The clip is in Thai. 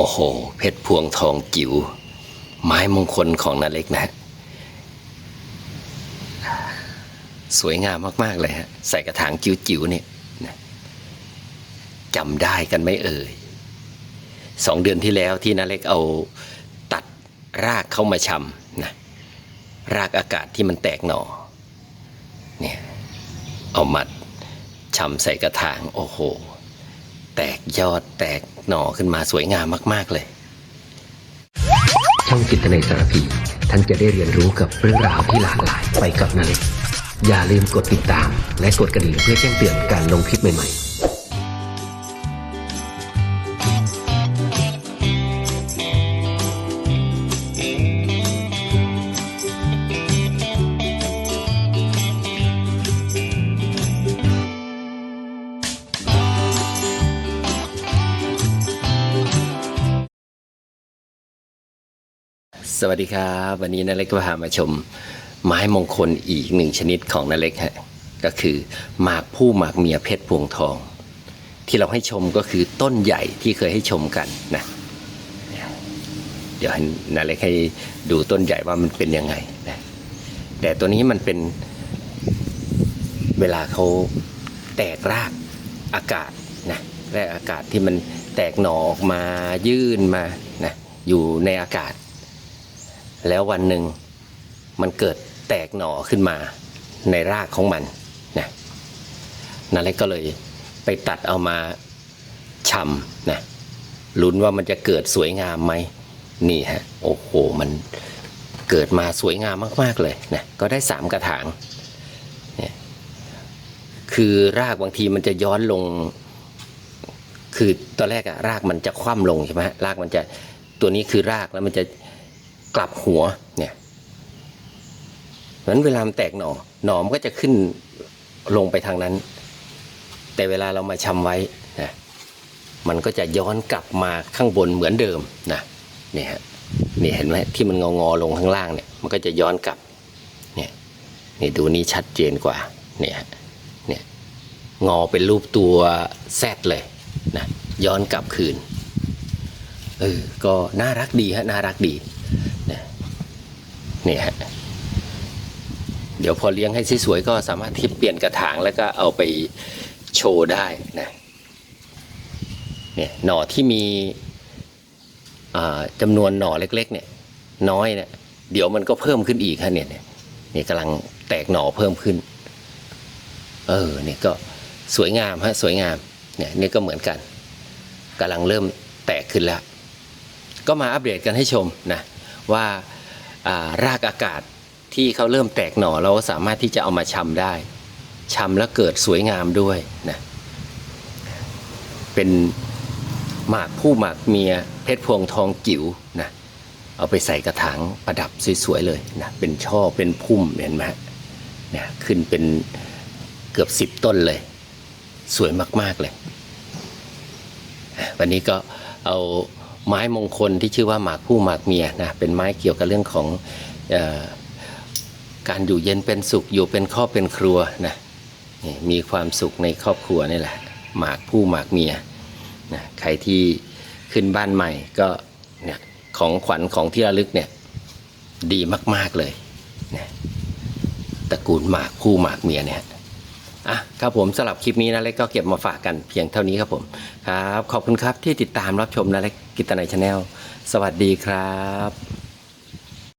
อ้โห เพชรพวงทองจิ๋ว ไม้มงคลของนาเล็กนะฮะ สวยงามมาก ๆ เลยฮะ ใส่กระถางจิ๋วๆเนี่ยนะจำได้กันไหมเอ่ยสองเดือนที่แล้วที่นาเล็กเอาตัดรากเข้ามาชำนะรากอากาศที่มันแตกหน่อเนี่ยเอามัดชำใส่กระถาง โอ้โห แตกยอดแตก หน่อขึ้นมาสวยงามมาก ๆ เลย ช่องจิตในยสารพีท่านจะได้เรียนรู้กับเรื่องราวที่หลากหลายไปกับนาเล็กอย่าลืมกดติดตาม และกดกระดิ่งเพื่อแจ้งเตือนการลงคลิปใหม่ ๆ สวัสดีครับ วันนี้นาเล็กก็พามาชม ไม้มงคลอีกหนึ่งชนิดของนาเล็กฮะก็คือหมากผู้หมากเมียเพชรพวงทอง ที่เราให้ชมก็คือต้นใหญ่ที่เคยให้ชมกันนะเดี๋ยวนาเล็กให้ดูต้นใหญ่ว่ามันเป็นยังไงนะแต่ตัวนี้มันเป็นเวลาเขาแตกรากอากาศนะแรกอากาศที่มันแตกหน่อออกมายื่นมานะอยู่ในอากาศ แล้ววันหนึ่งมันเกิดแตกหน่อขึ้นมาในรากของมันนะนาเล็กก็เลยไปตัดเอามาชำนะลุ้นว่ามันจะเกิดสวยงามไหมนี่ฮะโอ้โหมันเกิดมาสวยงามมาก ๆ เลยนะก็ได้สามกระถางเนี่ยคือรากบางทีมันจะย้อนลง คือตอนแรกอะรากมันจะคว่ำลงใช่ไหมรากมันจะตัวนี้คือรากแล้วมันจะ กลับหัวเนี่ยเพราะฉะนั้นเวลามันแตกหน่อหน่อมันก็จะขึ้นลงไปทางนั้น แต่เวลาเรามาชำไว้นะมันก็จะย้อนกลับมาข้างบนเหมือนเดิมนะเนี่ยฮะนี่เห็นไหมที่มันงองอลงข้างล่างเนี่ยมันก็จะย้อนกลับเนี่ยนี่ดูนี่ชัดเจนกว่าเนี่ยเนี่ยงอเป็นรูปตัวแซดเลยนะย้อนกลับคืน เออก็น่ารักดีฮะน่ารักดีนะเนี่ยฮะเดี๋ยวพอเลี้ยงให้สวยๆก็สามารถที่เปลี่ยนกระถางแล้วก็เอาไปโชว์ได้นะเนี่ยหน่อที่มีจำนวนหน่อเล็กๆเนี่ยน้อยเนี่ยเดี๋ยวมันก็เพิ่มขึ้นอีกฮะเนี่ยเนี่ยเนี่ยกำลังแตกหน่อเพิ่มขึ้น เออเนี่ยก็สวยงามฮะสวยงามเนี่ยนี่ก็เหมือนกันกำลังเริ่มแตกขึ้นแล้ว ก็มาอัปเดตกันให้ชมนะว่าารากอากาศที่เขาเริ่มแตกหน่อเราก็สามารถที่จะเอามาชำได้ชำแล้วเกิดสวยงามด้วยนะเป็นหมากผู้หมากเมียเพชรพวงทองจิ๋วนะเอาไปใส่กระถางประดับสวยๆเลยนะเป็นช่อเป็นพุ่มเห็นไหมฮะเนี่ยขึ้นเป็นเกือบสิบต้นเลย สวยมากๆเลย วันนี้ก็เอา ไม้มงคลที่ชื่อว่าหมากผู้หมากเมียนะเป็นไม้เกี่ยวกับเรื่องของออการอยู่เย็นเป็นสุขอยู่เป็นครอบเป็นครัวนะมีความสุขในครอบครัวนี่แหละหมากผู้หมากเมียนะใครที่ขึ้นบ้านใหม่ก็เนี่ยของขวัญของที่ระลึกเนี่ยดีมาก ๆ เลยนะตระกูลหมากผู้หมากเมียเนี่ย อะครับผมสำหรับคลิปนี้นะเล็กก็เก็บมาฝากกันเพียงเท่านี้ครับผมครับ ขอบคุณครับที่ติดตามรับชมนะเล็กกิตนายชาแนลสวัสดีครับ